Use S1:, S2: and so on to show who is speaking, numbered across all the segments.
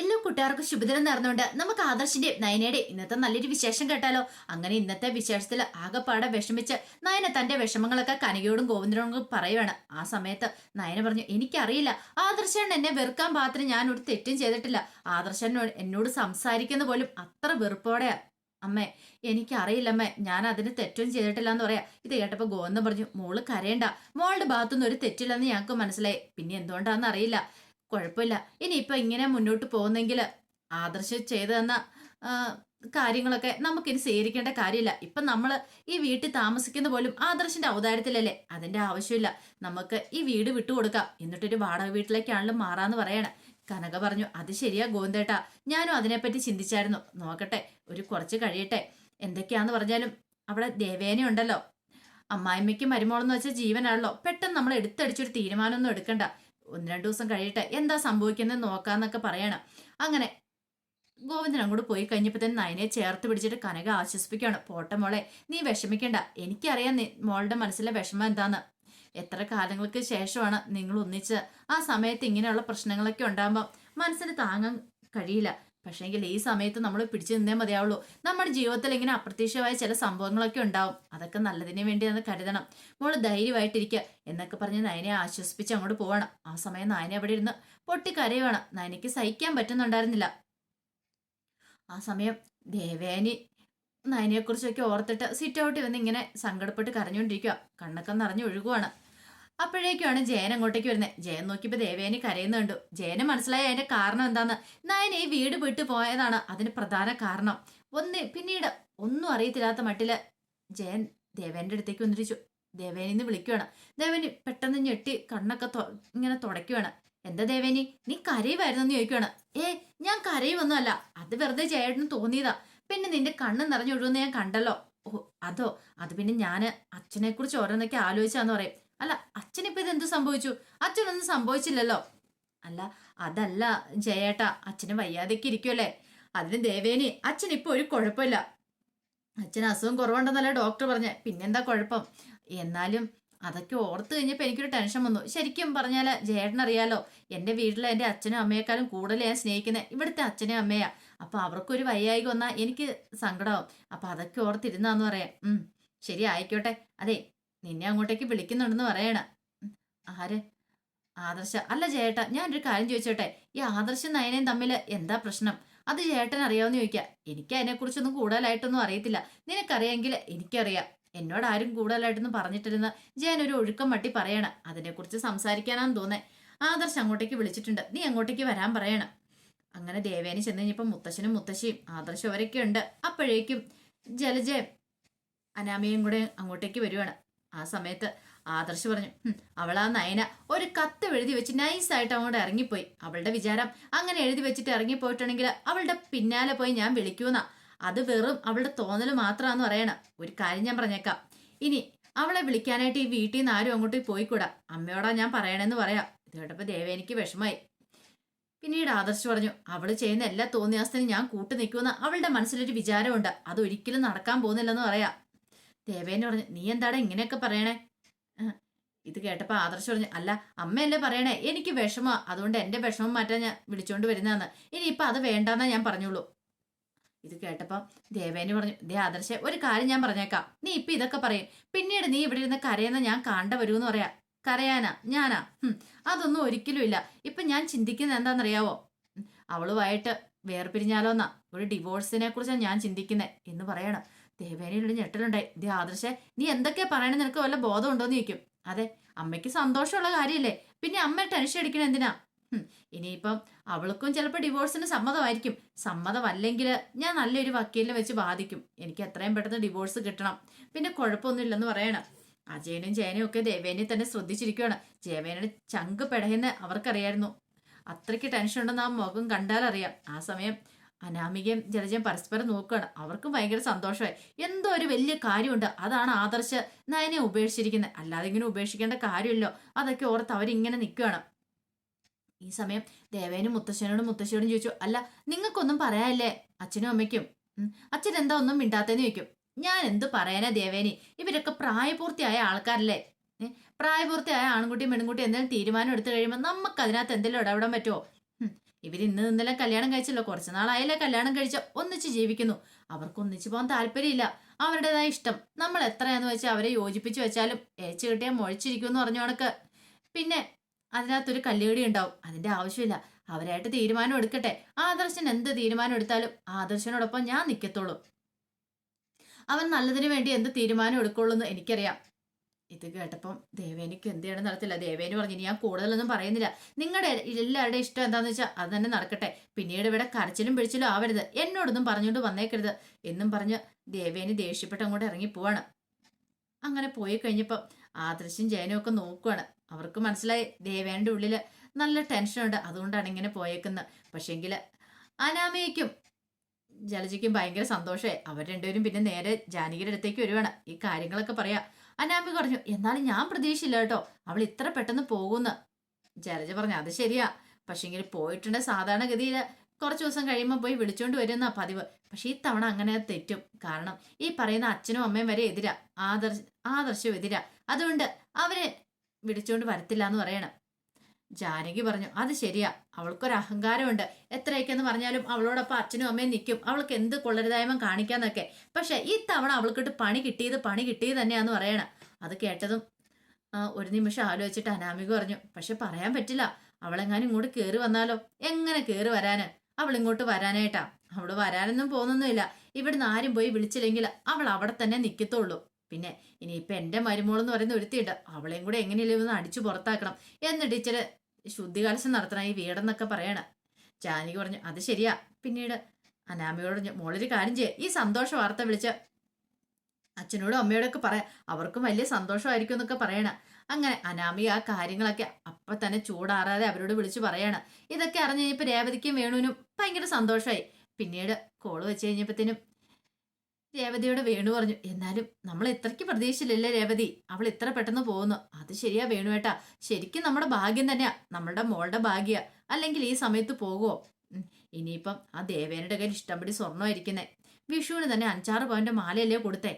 S1: എല്ലാ കൂട്ടുകാർക്കും ശുഭദിനം നേർന്നുകൊണ്ട് നമുക്ക് ആദർശിന്റെ നയനയുടെ ഇന്നത്തെ നല്ലൊരു വിശേഷം കേട്ടാലോ? അങ്ങനെ ഇന്നത്തെ വിശേഷത്തിൽ ആകെപ്പാടെ വിഷമിച്ച് നയന തന്റെ വിഷമങ്ങളൊക്കെ കനകയോടും ഗോവിന്ദനോടും പറയുവാണ്. ആ സമയത്ത് നയന പറഞ്ഞു എനിക്കറിയില്ല. ആദർശൻ എന്നെ വെറുക്കാൻ പാത്രം ഞാൻ ഒരു തെറ്റും ചെയ്തിട്ടില്ല. ആദർശൻ എന്നോട് സംസാരിക്കുന്ന പോലും അത്ര വെറുപ്പോടെയാ. അമ്മേ എനിക്കറിയില്ല അമ്മേ ഞാൻ അതിന് തെറ്റും ചെയ്തിട്ടില്ല എന്ന് പറയാ. ഇത് കേട്ടപ്പോ ഗോവിന്ദൻ പറഞ്ഞു മോൾ കരയണ്ട. മോളുടെ ഭാഗത്തുനിന്ന് ഒരു തെറ്റില്ലെന്ന് ഞങ്ങൾക്ക് മനസ്സിലായി. പിന്നെ എന്തുകൊണ്ടാന്ന് അറിയില്ല. കുഴപ്പമില്ല. ഇനിയിപ്പൊ ഇങ്ങനെ മുന്നോട്ട് പോകുന്നെങ്കിൽ ആദർശ് ചെയ്തു തന്ന കാര്യങ്ങളൊക്കെ നമുക്കിനി സ്വീകരിക്കേണ്ട കാര്യമില്ല. ഇപ്പൊ നമ്മൾ ഈ വീട്ടിൽ താമസിക്കുന്ന പോലും ആദർശിന്റെ ഔദാര്യത്തിലല്ലേ? അതിന്റെ ആവശ്യമില്ല. നമുക്ക് ഈ വീട് വിട്ടുകൊടുക്കാം എന്നിട്ടൊരു വാടക വീട്ടിലേക്കാണല്ലോ മാറാന്ന് പറയണേ. കനക പറഞ്ഞു അത് ശരിയാ ഗോന്തേട്ടാ ഞാനും അതിനെപ്പറ്റി ചിന്തിച്ചായിരുന്നു. നോക്കട്ടെ ഒരു കുറച്ച് കഴിയട്ടെ. എന്തൊക്കെയാന്ന് പറഞ്ഞാലും അവിടെ ദേവേന ഉണ്ടല്ലോ. അമ്മായിമ്മയ്ക്ക് മരുമോളെന്ന് വെച്ച ജീവനാണല്ലോ. പെട്ടെന്ന് നമ്മൾ എടുത്തടിച്ചൊരു തീരുമാനമൊന്നും എടുക്കണ്ട. ഒന്ന് രണ്ടു ദിവസം കഴിയട്ടെ എന്താ സംഭവിക്കുന്നത് നോക്കാന്നൊക്കെ പറയണം. അങ്ങനെ ഗോവിന്ദൻ അങ്ങോട്ട് പോയി കഴിഞ്ഞപ്പോൾ തന്നെ നയനെ ചേർത്ത് പിടിച്ചിട്ട് കനക ആശ്വസിപ്പിക്കുകയാണ്. പോട്ടെ മോളെ നീ വിഷമിക്കണ്ട. എനിക്കറിയാം നീ മോളുടെ മനസ്സിലെ വിഷമം എന്താന്ന്. എത്ര കാലങ്ങൾക്ക് ശേഷമാണ് നിങ്ങൾ ഒന്നിച്ച് ആ സമയത്ത് ഇങ്ങനെയുള്ള പ്രശ്നങ്ങളൊക്കെ ഉണ്ടാകുമ്പോൾ മനസ്സിന് താങ്ങാൻ കഴിയില്ല. പക്ഷേങ്കിൽ ഈ സമയത്ത് നമ്മൾ പിടിച്ചു നിന്നേ മതിയാവുള്ളൂ. നമ്മുടെ ജീവിതത്തിൽ ഇങ്ങനെ അപ്രത്യക്ഷമായ ചില സംഭവങ്ങളൊക്കെ ഉണ്ടാവും. അതൊക്കെ നല്ലതിന് വേണ്ടി അത് കരുതണം. മോൾ ധൈര്യമായിട്ടിരിക്കുക എന്നൊക്കെ പറഞ്ഞ് നയനെ ആശ്വസിപ്പിച്ച് അങ്ങോട്ട് പോവണം. ആ സമയം നയനെ അവിടെ ഇരുന്ന് പൊട്ടിക്കരയുവാണ്. നയനയ്ക്ക് സഹിക്കാൻ പറ്റുന്നുണ്ടായിരുന്നില്ല. ആ സമയം ദേവേനി നയനെക്കുറിച്ചൊക്കെ ഓർത്തിട്ട് സിറ്റ് ഔട്ടിൽ വന്ന് ഇങ്ങനെ സങ്കടപ്പെട്ട് കരഞ്ഞുകൊണ്ടിരിക്കുക കണ്ണൊക്കെ നിറഞ്ഞു ഒഴുകുവാണ്. അപ്പോഴേക്കുമാണ് ജയൻ അങ്ങോട്ടേക്ക് വരുന്നത് ജയൻ നോക്കിയപ്പോൾ ദേവേനി കരയുന്ന കണ്ടു ജയന് മനസ്സിലായ അതിന്റെ കാരണം എന്താന്ന്? നയൻ ഈ വീട് വിട്ടു പോയതാണ് അതിന് പ്രധാന കാരണം. ഒന്ന് പിന്നീട് ഒന്നും അറിയത്തില്ലാത്ത മട്ടിൽ ജയൻ ദേവേന്റെ അടുത്തേക്ക് വന്നിരിച്ചു. ദേവേനിന്ന് വിളിക്കുവാണ്. ദേവേനി പെട്ടെന്ന് ഞെട്ടി കണ്ണൊക്കെ ഇങ്ങനെ തുടയ്ക്കുവാണ്. എന്താ ദേവേനി? നീ കരയുമായിരുന്നു എന്ന് ചോദിക്കുവാണ്. ഏ ഞാൻ കരയുമൊന്നുമല്ല അത് വെറുതെ ചേട്ടന് തോന്നിയതാ. പിന്നെ നിന്റെ കണ്ണ് നിറഞ്ഞൊഴുകുന്ന ഞാൻ കണ്ടല്ലോ. ഓ അതോ? അത് പിന്നെ ഞാൻ അച്ഛനെ കുറിച്ച് ഓരോന്നൊക്കെ ആലോചിച്ചാന്ന് പറയും. അല്ല അച്ഛനിപ്പോ ഇത് എന്ത് സംഭവിച്ചു? അച്ഛനൊന്നും സംഭവിച്ചില്ലല്ലോ. അല്ല അതല്ല ജയേട്ടാ അച്ഛന് വയ്യാതൊക്കെ ഇരിക്കുമല്ലേ അതിന് ദേവേനി അച്ഛൻ ഒരു കുഴപ്പമില്ല. അച്ഛന് അസുഖം കുറവുണ്ടെന്നല്ല ഡോക്ടർ പറഞ്ഞ. പിന്നെന്താ കുഴപ്പം? എന്നാലും അതൊക്കെ ഓർത്ത് കഴിഞ്ഞപ്പോൾ എനിക്കൊരു ടെൻഷൻ വന്നു. ശരിക്കും പറഞ്ഞാൽ ജയേട്ടനറിയാലോ എന്റെ വീട്ടിലെ എന്റെ അച്ഛനും അമ്മയെക്കാളും കൂടുതൽ ഞാൻ സ്നേഹിക്കുന്നത് ഇവിടുത്തെ അച്ഛനും അമ്മയാ. അപ്പൊ അവർക്കൊരു വയ്യായിക വന്നാൽ എനിക്ക് സങ്കടമാവും അപ്പൊ അതൊക്കെ ഓർത്തിരുന്നാന്ന് പറയാം. ശരി ആയിക്കോട്ടെ. അതെ നിന്നെ അങ്ങോട്ടേക്ക് വിളിക്കുന്നുണ്ടെന്ന് പറയണ. ആര്? ആദർശ. അല്ല ചേട്ടാ ഞാനൊരു കാര്യം ചോദിച്ചോട്ടെ? ഈ ആദർശം നയനയും തമ്മിൽ എന്താ പ്രശ്നം? അത് ചേട്ടൻ അറിയാവുന്ന ചോദിക്കാ. എനിക്ക് അതിനെക്കുറിച്ചൊന്നും കൂടുതലായിട്ടൊന്നും അറിയത്തില്ല. നിനക്കറിയാമെങ്കിൽ എനിക്കറിയാം. എന്നോട് ആരും കൂടുതലായിട്ടൊന്നും പറഞ്ഞിട്ടിരുന്ന ഞാൻ ഒരു ഒഴുക്കം വട്ടി പറയണം. അതിനെക്കുറിച്ച് സംസാരിക്കാനാന്ന് തോന്നേ. ആദർശ് അങ്ങോട്ടേക്ക് വിളിച്ചിട്ടുണ്ട്. നീ അങ്ങോട്ടേക്ക് വരാൻ പറയണം. അങ്ങനെ ദേവേനി ചെന്ന് കഴിഞ്ഞപ്പോൾ മുത്തശ്ശനും മുത്തശ്ശിയും ആദർശം അവരൊക്കെ ഉണ്ട്. അപ്പോഴേക്കും ജലജയം അനാമയും കൂടെ അങ്ങോട്ടേക്ക് വരുവാണ്. ആ സമയത്ത് ആദർശ് പറഞ്ഞു അവൾ ആ നയന. ഒരു കത്ത് എഴുതി വെച്ച് നൈസായിട്ട് അങ്ങോട്ട് ഇറങ്ങിപ്പോയി. അവളുടെ വിചാരം അങ്ങനെ എഴുതി വെച്ചിട്ട് ഇറങ്ങിപ്പോയിട്ടുണ്ടെങ്കിൽ അവളുടെ പിന്നാലെ പോയി ഞാൻ വിളിക്കൂന്നാ. അത് വെറും അവളുടെ തോന്നൽ മാത്രമാന്ന് പറയണം. ഒരു കാര്യം ഞാൻ പറഞ്ഞേക്കാം. ഇനി അവളെ വിളിക്കാനായിട്ട് ഈ വീട്ടിൽ നിന്ന് ആരും അങ്ങോട്ട് പോയിക്കൂടാ. അമ്മയോടാ ഞാൻ പറയണെന്ന് പറയാം. ഇത് കേട്ടപ്പോ ദേവേനിക്ക് വിഷമായി. പിന്നീട് ആദർശ് പറഞ്ഞു അവൾ ചെയ്യുന്ന എല്ലാ തോന്നിയാസത്തിനും ഞാൻ കൂട്ടു നിൽക്കുമെന്ന് അവളുടെ മനസ്സിലൊരു വിചാരമുണ്ട്. അത് ഒരിക്കലും നടക്കാൻ പോകുന്നില്ലെന്ന് പറയാ. ദേവേനെ പറഞ്ഞു നീ എന്താടാ ഇങ്ങനെയൊക്കെ പറയണേ? ഇത് കേട്ടപ്പോൾ ആദർശ് പറഞ്ഞു അല്ല അമ്മയല്ലേ പറയണേ? എനിക്ക് വിഷമമാ അതുകൊണ്ട് എന്റെ വിഷമം മാറ്റാൻ ഞാൻ വിളിച്ചോണ്ട് വരുന്നതെന്ന് ഇനിയിപ്പൊ അത് വേണ്ടാന്നാ ഞാൻ പറഞ്ഞോളൂ. ഇത് കേട്ടപ്പോൾ ദേവേനെ പറഞ്ഞു ദേ ആദർശെ ഒരു കാര്യം ഞാൻ പറഞ്ഞേക്കാം. നീ ഇപ്പൊ ഇതൊക്കെ പറയും. പിന്നീട് നീ ഇവിടെ ഇരുന്ന് കരയുന്ന ഞാൻ കാണ്ട വരുമെന്ന് പറയാ. കരയാനാ ഞാനാ. അതൊന്നും ഒരിക്കലും ഇല്ല. ഇപ്പൊ ഞാൻ ചിന്തിക്കുന്നത് എന്താണെന്നറിയാവോ? അവളുമായിട്ട് വേർപിരിഞ്ഞാലോന്നാ. ഒരു ഡിവോഴ്സിനെ കുറിച്ചാണ് ഞാൻ ചിന്തിക്കുന്നത് എന്ന് പറയണം. ദേവേനയുടെ ഞെട്ടലുണ്ടായി. ദേ ആദർശെ നീ എന്തൊക്കെയാ പറയണേ നിനക്ക് വല്ല ബോധം ഉണ്ടോന്ന് ചോദിക്കും. അതെ അമ്മയ്ക്ക് സന്തോഷമുള്ള കാര്യമല്ലേ പിന്നെ അമ്മ ടെൻഷൻ അടിക്കണ എന്തിനാ? ഇനിയിപ്പം അവൾക്കും ചിലപ്പോൾ ഡിവോഴ്സിന് സമ്മതമായിരിക്കും. സമ്മതമല്ലെങ്കിൽ ഞാൻ നല്ലൊരു വക്കീലിനെ വെച്ച് ബാധിക്കും. എനിക്ക് എത്രയും പെട്ടെന്ന് ഡിവോഴ്സ് കിട്ടണം. പിന്നെ കുഴപ്പമൊന്നുമില്ലെന്ന് പറയണം. അജയനും ജയനും ഒക്കെ ദേവേനെ തന്നെ ശ്രദ്ധിച്ചിരിക്കുകയാണ് ജയവേനയുടെ ചങ്ക് പെടയെന്ന് അവർക്കറിയായിരുന്നു. അത്രയ്ക്ക് ടെൻഷൻ ഉണ്ടെന്ന് ആ മുഖം കണ്ടാലറിയാം. ആ സമയം അനാമികയും ജലജയും പരസ്പരം നോക്കുകയാണ്. അവർക്കും ഭയങ്കര സന്തോഷമായി. എന്തോ ഒരു വലിയ കാര്യമുണ്ട്. അതാണ് ആദർശ് നയനെ ഉപേക്ഷിച്ചിരിക്കുന്നത്. അല്ലാതെ ഇങ്ങനെ ഉപേക്ഷിക്കേണ്ട കാര്യമില്ലോ. അതൊക്കെ ഓർത്ത് അവരിങ്ങനെ നിൽക്കുകയാണ്. ഈ സമയം ദേവേനും മുത്തശ്ശനോടും മുത്തശ്ശിയോടും ചോദിച്ചു അല്ല നിങ്ങൾക്കൊന്നും പറയാല്ലേ അച്ഛനും അമ്മയ്ക്കും? അച്ഛൻ എന്താ ഒന്നും മിണ്ടാത്തേന്ന് ചോദിക്കും. ഞാൻ എന്ത് പറയാനാ ദേവേനി? ഇവരൊക്കെ പ്രായപൂർത്തിയായ ആൾക്കാരല്ലേ? പ്രായപൂർത്തിയായ ആൺകുട്ടിയും പെൺകുട്ടിയും എന്തെങ്കിലും തീരുമാനം എടുത്തു കഴിയുമ്പോൾ നമുക്ക് അതിനകത്ത് എന്തെങ്കിലും ഇടപെടാൻ പറ്റുമോ ഇവർ ഇന്ന് ഇന്നലെ കല്യാണം കഴിച്ചല്ലോ. കുറച്ച് നാളായല്ലേ കല്യാണം കഴിച്ച ഒന്നിച്ച് ജീവിക്കുന്നു. അവർക്ക് ഒന്നിച്ച് പോകാൻ താല്പര്യമില്ല. അവരുടേതായ ഇഷ്ടം. നമ്മൾ എത്രയാന്ന് വെച്ചാൽ അവരെ യോജിപ്പിച്ച് വെച്ചാലും ഏച്ച് കിട്ടിയാൽ മുഴച്ചിരിക്കും എന്ന് പറഞ്ഞു കണക്ക്. പിന്നെ അതിനകത്തൊരു കല്ലുകടി ഉണ്ടാവും. അതിന്റെ ആവശ്യമില്ല. അവരായിട്ട് തീരുമാനം എടുക്കട്ടെ. ആദർശൻ എന്ത് തീരുമാനം എടുത്താലും ആദർശനോടൊപ്പം ഞാൻ നിൽക്കത്തുള്ളൂ അവൻ നല്ലതിന് വേണ്ടി എന്ത് തീരുമാനം എടുക്കുള്ളൂ എന്ന് എനിക്കറിയാം. ഇത് കേട്ടപ്പം ദേവേനിക്ക് എന്ത് ചെയ്യണം നടത്തില്ല ദേവേനി പറഞ്ഞു "ഇനി ഞാൻ കൂടുതലൊന്നും പറയുന്നില്ല. നിങ്ങളുടെ എല്ലാവരുടെയും ഇഷ്ടം എന്താണെന്ന് വെച്ചാൽ അത് തന്നെ നടക്കട്ടെ. പിന്നീട് ഇവിടെ കരച്ചിലും പിടിച്ചിലും ആവരുത്. എന്നോടൊന്നും പറഞ്ഞുകൊണ്ട് വന്നേക്കരുത്. എന്നും പറഞ്ഞ് ദേവേനി ദേഷ്യപ്പെട്ട് അങ്ങോട്ട് ഇറങ്ങി പോവാണ്. അങ്ങനെ പോയി കഴിഞ്ഞപ്പം ആദർശും ജയനും ഒക്കെ നോക്കുവാണ്. അവർക്ക് മനസ്സിലായി ദേവേനിന്റെ ഉള്ളിൽ നല്ല ടെൻഷനുണ്ട് അതുകൊണ്ടാണ് ഇങ്ങനെ പോയേക്കുന്നത് പക്ഷേങ്കിൽ അനാമയ്ക്കും ജലജയ്ക്കും ഭയങ്കര സന്തോഷമായി. അവർ രണ്ടുപേരും പിന്നെ നേരെ ജാനകിയുടെ അടുത്തേക്ക് വരുവാണ്. ഈ കാര്യങ്ങളൊക്കെ പറയാ. അനാമി പറഞ്ഞു എന്നാലും ഞാൻ പ്രതീക്ഷയില്ല കേട്ടോ. അവൾ ഇത്ര പെട്ടെന്ന് പോകുന്നു. ജലജ പറഞ്ഞു അത് ശരിയാ. പക്ഷെങ്കിൽ പോയിട്ടുണ്ട് സാധാരണഗതിയിൽ. കുറച്ച് ദിവസം കഴിയുമ്പോൾ പോയി വിളിച്ചോണ്ട് വരുന്ന പതിവ്. പക്ഷെ ഈ തവണ അങ്ങനെ തെറ്റും. കാരണം ഈ പറയുന്ന അച്ഛനും അമ്മയും വരെ എതിരാ. ആദർശ ആദർശവും എതിരാ. അതുകൊണ്ട് അവരെ വിളിച്ചോണ്ട് വരത്തില്ല എന്ന് പറയണം. ജാനകി പറഞ്ഞു അത് ശരിയാ. അവൾക്കൊരു അഹങ്കാരമുണ്ട് എത്രയൊക്കെയെന്ന് പറഞ്ഞാലും അവളോടൊപ്പം അച്ഛനും അമ്മയും നിൽക്കും. അവൾക്ക് എന്ത് കൊള്ളരുതായ്മ കാണിക്കാന്നൊക്കെ. പക്ഷെ ഈ തവണ അവൾക്കിട്ട് പണി കിട്ടിയത് പണി കിട്ടിയത് തന്നെയാന്ന് പറയണം. അത് കേട്ടതും ഒരു നിമിഷം ആലോചിച്ചിട്ട് അനാമിക പറഞ്ഞു പക്ഷെ പറയാൻ പറ്റില്ല. അവളെങ്ങാനും ഇങ്ങോട്ട് കയറി വന്നാലോ? എങ്ങനെ കയറി വരാന്? അവൾ ഇങ്ങോട്ട് വരാനായിട്ടാ. അവൾ വരാനൊന്നും പോകുന്നൊന്നുമില്ല. ഇവിടുന്ന് ആരും പോയി വിളിച്ചില്ലെങ്കിൽ അവൾ അവിടെ തന്നെ നിൽക്കത്തുള്ളൂ പിന്നെ ഇനിയിപ്പൊ എന്റെ മരുമോളെന്ന് പറയുന്ന ഒരുത്തിയുണ്ട്. അവളെയും കൂടെ എങ്ങനെയല്ലേ ഒന്ന് അടിച്ചു പുറത്താക്കണം. എന്നിട്ട് ഇച്ചിരി ശുദ്ധി കലശം നടത്തണം ഈ വീടെന്നൊക്കെ പറയണ. ജാനകി പറഞ്ഞു അത് ശരിയാ. പിന്നീട് അനാമയോട് പറഞ്ഞു മോളൊരു കാര്യം ചെയ്യ. ഈ സന്തോഷ വാർത്ത വിളിച്ച അച്ഛനോടും അമ്മയോടൊക്കെ പറയാം അവർക്കും വലിയ സന്തോഷമായിരിക്കും എന്നൊക്കെ പറയണ. അങ്ങനെ അനാമി ആ കാര്യങ്ങളൊക്കെ അപ്പൊ തന്നെ ചൂടാറാതെ അവരോട് വിളിച്ചു പറയാണ്. ഇതൊക്കെ അറിഞ്ഞു കഴിഞ്ഞപ്പോ രേവതിക്കും വേണുവിനും ഭയങ്കര സന്തോഷമായി പിന്നീട് കോൾ വെച്ച് കഴിഞ്ഞപ്പത്തേനും രേവതിയോട് വേണു പറഞ്ഞു എന്നാലും നമ്മൾ ഇത്രയ്ക്ക് പ്രതീക്ഷയില്ലല്ലേ രേവതി? അവൾ ഇത്ര പെട്ടെന്ന് പോകുന്നു. അത് ശരിയാ വേണുവേട്ടാ ശരിക്കും നമ്മുടെ ഭാഗ്യം തന്നെയാ. നമ്മളുടെ മോളുടെ ഭാഗ്യ. അല്ലെങ്കിൽ ഈ സമയത്ത് പോകുമോ ഇനിയിപ്പം ആ ദേവേനയുടെ കയ്യിൽ ഇഷ്ടംപടി സ്വർണമായിരിക്കുന്നേ. വിഷുവിന് തന്നെ അഞ്ചാറ് പവന്റെ മാലയല്ലേ കൊടുത്തേ.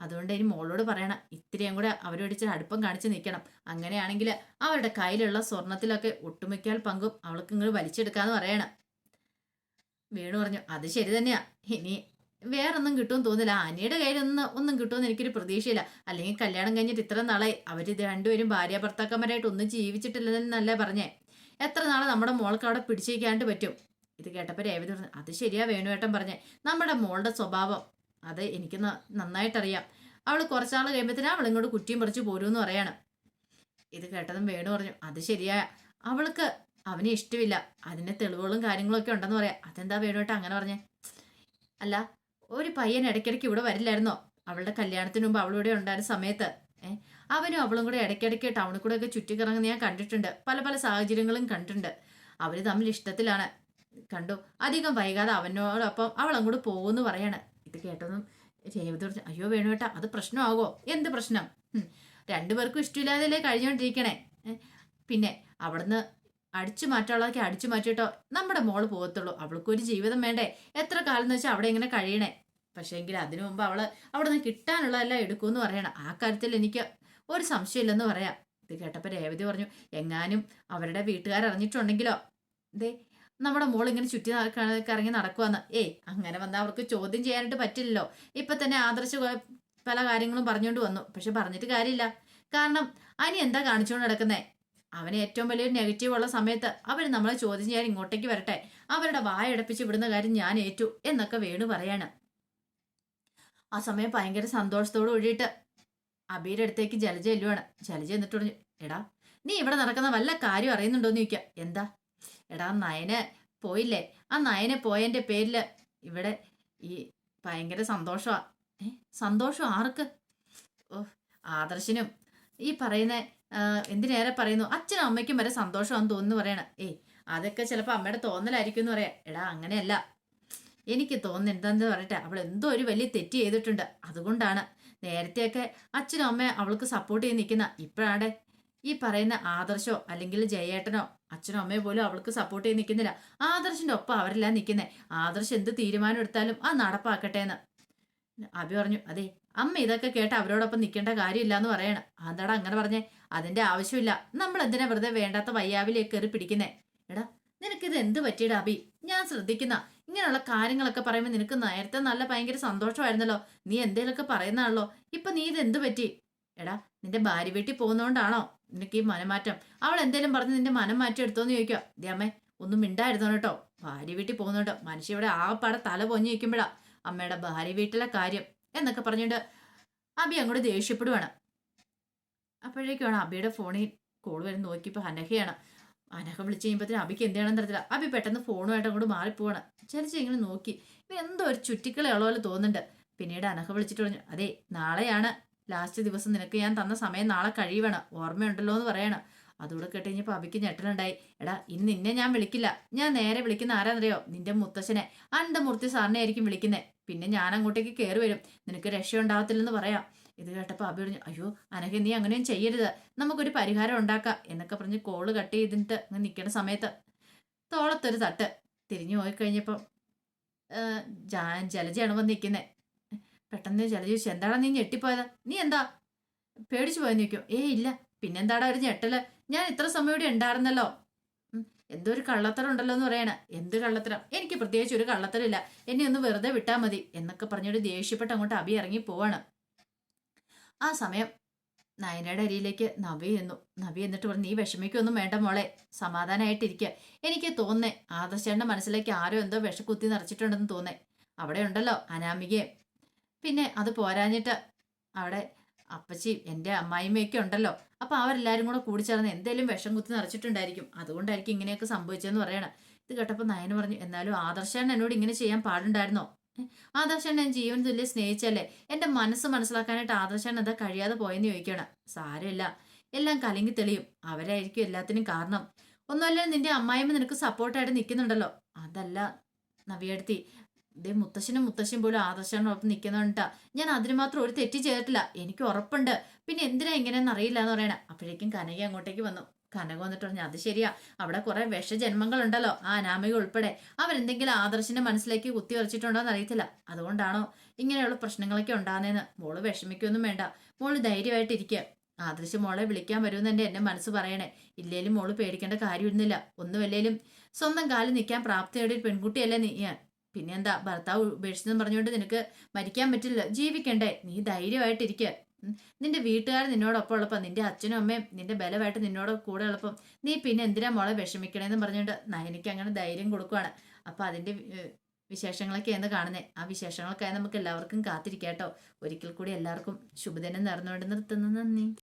S1: അതുകൊണ്ട് ഇനി മോളോട് പറയണം ഇത്രയും കൂടെ അവരോട് അടുപ്പം കാണിച്ച് നിൽക്കണം. അങ്ങനെയാണെങ്കിൽ അവരുടെ കയ്യിലുള്ള സ്വർണത്തിലൊക്കെ ഒട്ടുമിക്കാൽ പങ്കും അവൾക്ക് ഇങ്ങോട്ട് വലിച്ചെടുക്കാന്ന് പറയണം. വേണു പറഞ്ഞു അത് ശരി തന്നെയാ. ഇനി വേറൊന്നും കിട്ടുമെന്ന് തോന്നില്ല ആനയുടെ ഒന്ന് ഒന്നും കിട്ടുമെന്ന് എനിക്കൊരു പ്രതീക്ഷയില്ല. അല്ലെങ്കിൽ കല്യാണം കഴിഞ്ഞിട്ട് ഇത്ര നാളെ അവർ രണ്ടുപേരും ഭാര്യ ഭർത്താക്കന്മാരായിട്ട് ഒന്നും ജീവിച്ചിട്ടില്ലെന്നല്ലേ പറഞ്ഞേ. എത്ര നാളെ നമ്മുടെ മോൾക്ക് അവിടെ പിടിച്ചേക്കാണ്ട് പറ്റും? ഇത് കേട്ടപ്പോൾ രേവതി പറഞ്ഞു അത് ശരിയാ വേണുവേട്ടൻ പറഞ്ഞേ. നമ്മുടെ മോളുടെ സ്വഭാവം. അത് എനിക്ക് നന്നായിട്ടറിയാം. അവൾ കുറച്ചാൾ കഴിയുമ്പോഴത്തേനും അവൾ കുറ്റിയും പറിച്ച് പോരുമെന്ന് പറയാണ്. ഇത് കേട്ടതും വേണു പറഞ്ഞു അത് ശരിയാ. അവൾക്ക് അവനെ ഇഷ്ടമില്ല. അതിന്റെ തെളിവുകളും കാര്യങ്ങളൊക്കെ ഉണ്ടെന്ന് പറയാം. അതെന്താ വേണുവേട്ടൻ അങ്ങനെ പറഞ്ഞേ? അല്ല ഒരു പയ്യൻ ഇടയ്ക്കിടയ്ക്ക് ഇവിടെ വരില്ലായിരുന്നോ? അവളുടെ കല്യാണത്തിന് മുമ്പ് അവളിവിടെ ഉണ്ടായിരുന്ന സമയത്ത്. അവനും അവളും കൂടെ ഇടയ്ക്കിടയ്ക്ക് ടൗണിൽ കൂടെ ഒക്കെ ചുറ്റിക്കിറങ്ങുന്ന ഞാൻ കണ്ടിട്ടുണ്ട്. പല പല സാഹചര്യങ്ങളും കണ്ടിട്ടുണ്ട്. അവർ തമ്മിൽ ഇഷ്ടത്തിലാണ്. കണ്ടു? അധികം വൈകാതെ അവനോടൊപ്പം അവൾ അങ്ങോട്ട് പോകുമെന്ന് പറയാണ്. ഇത് കേട്ടതും രേവതി പറഞ്ഞു അയ്യോ വേണുവേട്ടാ അത് പ്രശ്നമാകോ എന്ത് പ്രശ്നം? രണ്ടുപേർക്കും ഇഷ്ടമില്ലാതല്ലേ കഴിഞ്ഞോണ്ടിരിക്കണേ ഏ, പിന്നെ അവിടുന്ന് അടിച്ചു മാറ്റാനുള്ളതൊക്കെ അടിച്ചു മാറ്റിയിട്ടോ? നമ്മുടെ മോൾ പോകത്തുള്ളൂ. അവൾക്കൊരു ജീവിതം വേണ്ടേ? എത്ര കാലം എന്ന് വെച്ചാൽ അവിടെ ഇങ്ങനെ കഴിയണേ? പക്ഷേ എങ്കിൽ അതിനു മുമ്പ് അവൾ അവിടെ നിന്ന് കിട്ടാനുള്ളതെല്ലാം എടുക്കുമെന്ന് പറയണം. ആ കാര്യത്തിൽ എനിക്ക് ഒരു സംശയമില്ലെന്ന് പറയാം. ഇത് കേട്ടപ്പോൾ രേവതി പറഞ്ഞു എങ്ങാനും അവരുടെ വീട്ടുകാർ അറിഞ്ഞിട്ടുണ്ടെങ്കിലോ? ദേ നമ്മുടെ മോൾ ഇങ്ങനെ ചുറ്റി കറങ്ങി നടക്കുവന്ന്. ഏയ് അങ്ങനെ വന്നാൽ അവർക്ക് ചോദ്യം ചെയ്യാനായിട്ട് പറ്റില്ലല്ലോ. ഇപ്പൊ തന്നെ ആദർശ പല കാര്യങ്ങളും പറഞ്ഞുകൊണ്ട് വന്നു. പക്ഷെ പറഞ്ഞിട്ട് കാര്യമില്ല. കാരണം അനി എന്താ കാണിച്ചുകൊണ്ട് നടക്കുന്നത് അവന് ഏറ്റവും വലിയൊരു നെഗറ്റീവ് ഉള്ള സമയത്ത് അവർ നമ്മളെ ചോദ്യം ചെയ്യാൻ ഇങ്ങോട്ടേക്ക് വരട്ടെ. അവരുടെ വായ അടപ്പിച്ച് വിടുന്ന കാര്യം ഞാൻ ഏറ്റു എന്നൊക്കെ വേണു പറയാണ്. ആ സമയം ഭയങ്കര സന്തോഷത്തോട് കൂടിയിട്ട് അബിയുടെ അടുത്തേക്ക് ജലജ എല്ലുവാണ് ജലജ എന്നിട്ട് പറഞ്ഞു എടാ നീ ഇവിടെ നടക്കുന്ന വല്ല കാര്യം അറിയുന്നുണ്ടോ എന്ന് ചോദിക്കാം. എന്താ? എടാ നയന് പോയില്ലേ? ആ നയനെ പോയതിന്റെ പേരിൽ ഇവിടെ ഈ ഭയങ്കര സന്തോഷമാണ് സന്തോഷം ആർക്ക്? ഓ ആദർശനും. ഈ പറയുന്ന എന്തിനേറെ പറയുന്നു? അച്ഛനും അമ്മയ്ക്കും വരെ സന്തോഷമാണെന്ന് തോന്നുന്നു പറയണം. ഏയ് അതൊക്കെ ചിലപ്പോൾ അമ്മയുടെ തോന്നലായിരിക്കും എന്ന് പറയാം. എടാ അങ്ങനെയല്ല. എനിക്ക് തോന്നുന്നു എന്താന്ന് പറയട്ടെ അവൾ എന്തോ ഒരു വലിയ തെറ്റ് ചെയ്തിട്ടുണ്ട്. അതുകൊണ്ടാണ് നേരത്തെയൊക്കെ അച്ഛനും അമ്മയും അവൾക്ക് സപ്പോർട്ട് ചെയ്ത് നിൽക്കുന്ന ഇപ്പോഴാണ് ഈ പറയുന്ന ആദർശോ അല്ലെങ്കിൽ ജയേട്ടനോ അച്ഛനും അമ്മയോ പോലും അവൾക്ക് സപ്പോർട്ട് ചെയ്ത് നിൽക്കുന്നില്ല. ആദർശിന്റെ ഒപ്പം അവരെല്ലാം നിൽക്കുന്നേ. ആദർശ് എന്ത് തീരുമാനം എടുത്താലും അത് നടപ്പാക്കട്ടെ എന്ന് അഭി പറഞ്ഞു അതെ അമ്മ ഇതൊക്കെ കേട്ട് അവരോടൊപ്പം നിൽക്കേണ്ട കാര്യമില്ല എന്ന് പറയണം. അതാടാ അങ്ങനെ പറഞ്ഞേ? അതിന്റെ ആവശ്യമില്ല. നമ്മൾ എന്തിനാ വെറുതെ വേണ്ടാത്ത വയ്യാവിലേക്ക് കയറി പിടിക്കുന്നേ? എടാ നിനക്കിത് എന്ത് പറ്റിയടാ അഭി? ഞാൻ ശ്രദ്ധിക്കുന്ന ഇങ്ങനെയുള്ള കാര്യങ്ങളൊക്കെ പറയുമ്പോൾ നിനക്ക് നേരത്തെ നല്ല ഭയങ്കര സന്തോഷമായിരുന്നല്ലോ. നീ എന്തേലൊക്കെ പറയുന്നതാണല്ലോ ഇപ്പൊ നീ ഇത് എന്ത് പറ്റി? എടാ നിന്റെ ഭാര്യ വീട്ടിൽ പോകുന്നോണ്ടാണോ നിനക്ക് ഈ മനമാറ്റം? അവൾ എന്തേലും പറഞ്ഞ് നിന്റെ മനം മാറ്റി എടുത്തോന്ന് ചോദിക്കുക ദേ അമ്മേ ഒന്നും മിണ്ടായിരുന്നു കേട്ടോ. ഭാര്യ വീട്ടിൽ പോകുന്നുണ്ടോ മനുഷ്യ ഇവിടെ ആ പട തല പൊഞ്ഞു വയ്ക്കുമ്പോഴാ അമ്മയുടെ ഭാര്യ വീട്ടിലെ കാര്യം എന്നൊക്കെ പറഞ്ഞിട്ട് അബി അങ്ങോട്ട് ദേഷ്യപ്പെടുവാണ്. അപ്പോഴേക്കാണ് അബിയുടെ ഫോണിൽ കോൾ വരുന്ന നോക്കിയപ്പോൾ അനഹയാണ്. അനഹ വിളിച്ച് കഴിയുമ്പോഴത്തേനും അബിക്ക് എന്ത് ചെയ്യണമെന്ന് അറിയത്തില്ല. അബി പെട്ടെന്ന് ഫോണുമായിട്ട് അങ്ങോട്ട് മാറിപ്പോവാണ്. ചലിച്ച് ഇങ്ങനെ നോക്കി. ഇപ്പൊ എന്തോ ഒരു ചുറ്റിക്കളി ഉള്ള പോലെ തോന്നുന്നുണ്ട്. പിന്നീട് അനഹ വിളിച്ചിട്ട് പറഞ്ഞു അതെ നാളെയാണ്. ലാസ്റ്റ് ദിവസം നിനക്ക് ഞാൻ തന്ന സമയം നാളെ കഴിയണം. ഓർമ്മയുണ്ടല്ലോ എന്ന് പറയണം. അതുകൂടെ കേട്ട് കഴിഞ്ഞപ്പോൾ അബിക്ക് ഞെട്ടലുണ്ടായി. എടാ ഇന്ന് നിന്നെ ഞാൻ വിളിക്കില്ല. ഞാൻ നേരെ വിളിക്കുന്ന ആരാന്നറിയോ? നിന്റെ മുത്തശ്ശനെ. അനന്തമൂർത്തി സാറിനെ ആയിരിക്കും വിളിക്കുന്നത് പിന്നെ ഞാൻ അങ്ങോട്ടേക്ക് കയറി വരും. നിനക്ക് രക്ഷയുണ്ടാകത്തില്ലെന്ന് പറയാം. ഇത് കേട്ടപ്പോൾ അബി പറഞ്ഞു അയ്യോ അനഘ നീ അങ്ങനെയും ചെയ്യരുത്. നമുക്കൊരു പരിഹാരം ഉണ്ടാക്കാം. എന്നൊക്കെ പറഞ്ഞ് കോൾ കട്ട് ചെയ്തിട്ട് നിൽക്കുന്ന സമയത്ത് തോളത്തൊരു തട്ട്. തിരിഞ്ഞു പോയി കഴിഞ്ഞപ്പോൾ ജലജയാണ് വന്ന് നിൽക്കുന്നത് പെട്ടെന്ന് ജലജ ചോദിച്ചു എന്താടാ നീ ഞെട്ടിപ്പോയത്? നീ എന്താ? പേടിച്ചു പോയെന്ന് ചോദിക്കും. ഏ ഇല്ല. പിന്നെന്താടാ ഒരു ഞെട്ടൽ? ഞാൻ ഇത്ര സമയം ഇവിടെ ഉണ്ടായിരുന്നല്ലോ. എന്തോ ഒരു കള്ളത്തരം ഉണ്ടല്ലോ എന്ന് പറയണ. എന്ത് കള്ളത്തരം? എനിക്ക് പ്രത്യേകിച്ച് ഒരു കള്ളത്തരമില്ല. എന്നെ ഒന്ന് വെറുതെ വിട്ടാൽ മതി എന്നൊക്കെ പറഞ്ഞൊരു ദേഷ്യപ്പെട്ട് അങ്ങോട്ട് അബി ഇറങ്ങി പോവാണ്. ആ സമയം നയനയുടെ അരിയിലേക്ക് നവി എന്നു. നവി എന്നിട്ട് പറഞ്ഞു നീ വിഷമിക്കൊന്നും വേണ്ട മോളെ. സമാധാനമായിട്ടിരിക്കുക എനിക്ക് തോന്നേ ആദർശേണ്ട മനസ്സിലേക്ക് ആരോ എന്തോ വിഷക്കുത്തി നിറച്ചിട്ടുണ്ടെന്ന് തോന്നേ അവിടെ ഉണ്ടല്ലോ അനാമികയും. പിന്നെ അത് പോരാഞ്ഞിട്ട് അവിടെ അപ്പച്ചി എന്റെ അമ്മായിമ്മയൊക്കെ ഉണ്ടല്ലോ. അപ്പോൾ അവരെല്ലാവരും കൂടെ കൂടി ചേർന്ന് എന്തേലും വിഷം കുത്തി നിറച്ചിട്ടുണ്ടായിരിക്കും. അതുകൊണ്ടായിരിക്കും ഇങ്ങനെയൊക്കെ സംഭവിച്ചതെന്ന് പറയണം. ഇത് കേട്ടപ്പോൾ നയന പറഞ്ഞു എന്നാലും ആദർശാണ് എന്നോട് ഇങ്ങനെ ചെയ്യാൻ പാടുണ്ടായിരുന്നോ? ഏ, ആദർശേണ്ണ ജീവൻ തുല്യം സ്നേഹിച്ചല്ലേ? എന്റെ മനസ്സ് മനസ്സിലാക്കാനായിട്ട് ആദർശൻ എന്താ കഴിയാതെ പോയെന്ന് ചോദിക്കണം സാരമില്ല. എല്ലാം കലങ്ങി തെളിയും. അവരായിരിക്കും എല്ലാത്തിനും കാരണം. ഒന്നുമല്ല നിന്റെ അമ്മായിമ്മ നിനക്ക് സപ്പോർട്ടായിട്ട് നിൽക്കുന്നുണ്ടല്ലോ അതല്ല നവിയെടുത്തി. ഇതേ മുത്തശ്ശനും മുത്തശ്ശനും പോലും ആദർശനോടൊപ്പം നിൽക്കുന്നുണ്ടാ ഞാൻ അതിന് മാത്രം ഒരു തെറ്റ് ചെയ്തിട്ടില്ല. എനിക്ക് ഉറപ്പുണ്ട്. പിന്നെ എന്തിനാ ഇങ്ങനെയെന്ന് അറിയില്ല എന്ന് പറയണേ? അപ്പോഴേക്കും കനകി അങ്ങോട്ടേക്ക് വന്നു. കനക വന്നിട്ട് പറഞ്ഞു അത് ശരിയാ. അവിടെ കുറെ വിഷജന്മങ്ങളുണ്ടല്ലോ. ആ അനാമിക ഉൾപ്പെടെ. അവരെന്തെങ്കിലും ആദർശിന്റെ മനസ്സിലേക്ക് കുത്തി വരച്ചിട്ടുണ്ടോ എന്ന് അറിയത്തില്ല അതുകൊണ്ടാണോ ഇങ്ങനെയുള്ള പ്രശ്നങ്ങളൊക്കെ ഉണ്ടാകുന്നതെന്ന്. മോൾ വിഷമിക്കൊന്നും വേണ്ട. മോൾ ധൈര്യമായിട്ടിരിക്കുക ആദർശ് മോളെ വിളിക്കാൻ വരുമെന്ന് എന്റെ എന്നെ മനസ്സ് പറയണേ. ഇല്ലേലും മോൾ പേടിക്കേണ്ട കാര്യമൊന്നുമില്ല. ഒന്നുമല്ലേലും സ്വന്തം കാലിൽ നിൽക്കാൻ പ്രാപ്തിയുടെ ഒരു പെൺകുട്ടിയല്ലേ നീ. പിന്നെന്താ? ഭർത്താവ് ഉപേക്ഷിച്ചെന്ന് പറഞ്ഞുകൊണ്ട് നിനക്ക് മരിക്കാൻ പറ്റില്ല ജീവിക്കണ്ടേ. നീ ധൈര്യമായിട്ടിരിക്കുക. നിന്റെ വീട്ടുകാർ നിന്നോടൊപ്പം ഉള്ളപ്പം നിന്റെ അച്ഛനും അമ്മയും നിന്റെ ബലമായിട്ട് നിന്നോട് കൂടെ ഉള്ളപ്പം നീ പിന്നെ എന്തിനാ മോളെ വിഷമിക്കണേന്ന് പറഞ്ഞുകൊണ്ട് നയനിക്ക് അങ്ങനെ ധൈര്യം കൊടുക്കുവാണ്. അപ്പൊ അതിന്റെ ഏഹ്, വിശേഷങ്ങളൊക്കെയാണ് കാണുന്നത് ആ വിശേഷങ്ങൾക്കായി നമുക്ക് എല്ലാവർക്കും കാത്തിരിക്കാട്ടോ. ഒരിക്കൽ കൂടി എല്ലാവർക്കും ശുഭദിനം നേർന്നുകൊണ്ട് നിർത്തുന്നു. നന്ദി.